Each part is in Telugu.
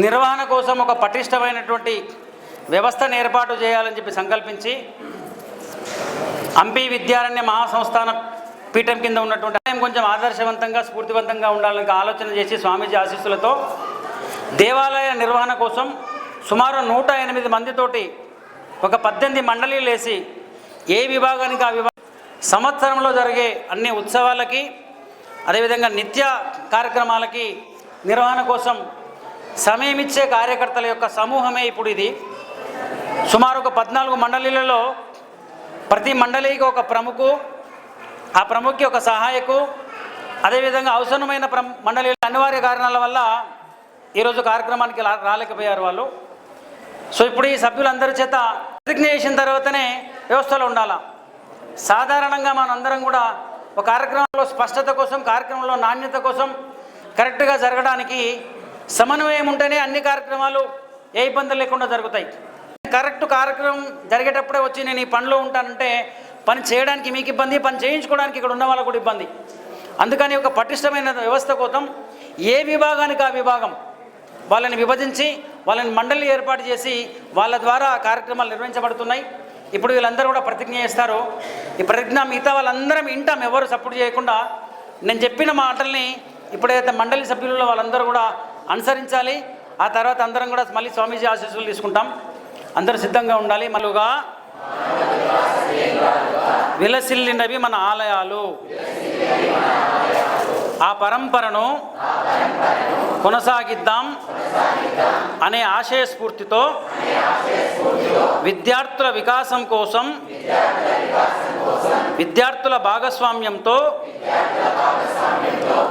నిర్వహణ కోసం ఒక పటిష్టమైనటువంటి వ్యవస్థను ఏర్పాటు చేయాలని చెప్పి సంకల్పించి హంపి విద్యారణ్య మహాసంస్థాన పీఠం కింద ఉన్నటువంటి ఆలయం కొంచెం ఆదర్శవంతంగా స్ఫూర్తివంతంగా ఉండాలని ఆలోచన చేసి స్వామీజీ ఆశీస్సులతో దేవాలయ నిర్వహణ కోసం సుమారు నూట ఎనిమిది మందితోటి ఒక పద్దెనిమిది మండలీలు వేసి ఏ విభాగానికి ఆ విభాగం సంవత్సరంలో జరిగే అన్ని ఉత్సవాలకి అదేవిధంగా నిత్య కార్యక్రమాలకి నిర్వహణ కోసం సమయం ఇచ్చే కార్యకర్తల యొక్క సమూహమే ఇప్పుడు ఇది. సుమారు ఒక పద్నాలుగు మండలీలలో ప్రతి మండలికి ఒక ప్రముఖు ఆ ప్రముఖకి ఒక సహాయకు అదేవిధంగా అవసరమైన ప్ర మండలి అనివార్య కారణాల వల్ల ఈరోజు కార్యక్రమానికి రాలేకపోయారు వాళ్ళు. సో ఇప్పుడు ఈ సభ్యులందరి చేత ప్రతిజ్ఞ చేసిన తర్వాతనే వ్యవస్థలో ఉండాలా? సాధారణంగా మనందరం కూడా ఒక కార్యక్రమంలో స్పష్టత కోసం కార్యక్రమంలో నాణ్యత కోసం కరెక్ట్గా జరగడానికి సమన్వయం ఉంటేనే అన్ని కార్యక్రమాలు ఏ ఇబ్బందులు లేకుండా జరుగుతాయి. కరెక్ట్ కార్యక్రమం జరిగేటప్పుడే వచ్చి నేను ఈ పనిలో ఉంటానంటే పని చేయడానికి మీకు ఇబ్బంది పని చేయించుకోవడానికి ఇక్కడ ఉన్న వాళ్ళకు కూడా ఇబ్బంది. అందుకని ఒక పటిష్టమైన వ్యవస్థ కోసం ఏ విభాగానికి ఆ విభాగం వాళ్ళని విభజించి వాళ్ళని మండలి ఏర్పాటు చేసి వాళ్ళ ద్వారా కార్యక్రమాలు నిర్వహించబడుతున్నాయి. ఇప్పుడు వీళ్ళందరూ కూడా ప్రతిజ్ఞ చేస్తారు. ఈ ప్రతిజ్ఞ మిగతా వాళ్ళందరం ఇంటాం ఎవరు సపోర్ట్ చేయకుండా. నేను చెప్పిన మాటల్ని ఇప్పుడైతే మండలి సభ్యులలో వాళ్ళందరూ కూడా అనుసరించాలి. ఆ తర్వాత అందరం కూడా మళ్ళీ స్వామీజీ ఆశీస్సులు తీసుకుంటాం. అందరూ సిద్ధంగా ఉండాలి. మళ్ళీగా విలసిల్లినవి మన ఆలయాలు. ఆ పరంపరను కొనసాగిద్దాం అనే ఆశయ స్ఫూర్తితో విద్యార్థుల వికాసం కోసం విద్యార్థుల భాగస్వామ్యంతో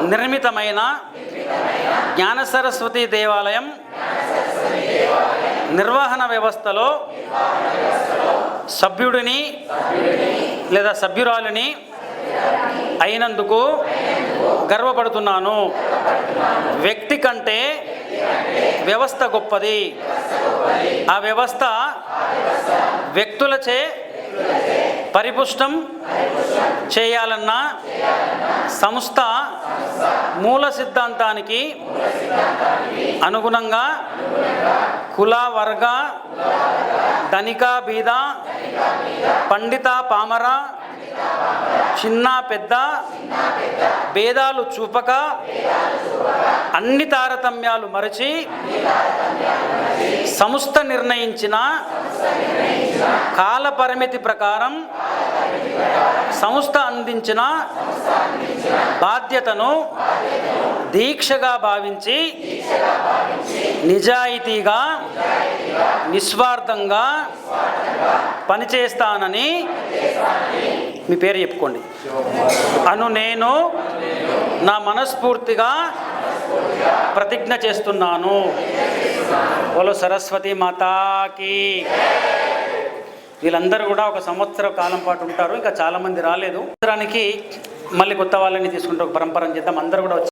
నిర్మితమైన జ్ఞాన సరస్వతి దేవాలయం నిర్వహణ వ్యవస్థలో సభ్యుడిని లేదా సభ్యురాలిని అయినందుకు గర్వపడుతున్నాను. వ్యక్తి కంటే వ్యవస్థ గొప్పది. ఆ వ్యవస్థ వ్యక్తులచే పరిపుష్టం చేయాలన్న సంస్థ మూల సిద్ధాంతానికి అనుగుణంగా కుల వర్గ ధనిక బీద పండిత పామర చిన్న పెద్ద భేదాలు చూపక అన్ని తారతమ్యాలు మరచి సంస్థ నిర్ణయించిన కాలపరిమితి ప్రకారం సంస్థ అందించిన బాధ్యతను దీక్షగా భావించి నిజాయితీగా నిస్వార్థంగా పనిచేస్తానని మీ పేరు చెప్పుకోండి. అను నేను నా మనస్ఫూర్తిగా ప్రతిజ్ఞ చేస్తున్నాను. ఓలో సరస్వతి మాతాకి. వీళ్ళందరూ కూడా ఒక సంవత్సర కాలం పాటు ఉంటారు. ఇంకా చాలామంది రాలేదు. సంవత్సరానికి మళ్ళీ కొత్త వాళ్ళని తీసుకుంటే ఒక పరంపర చేద్దాం. అందరూ కూడా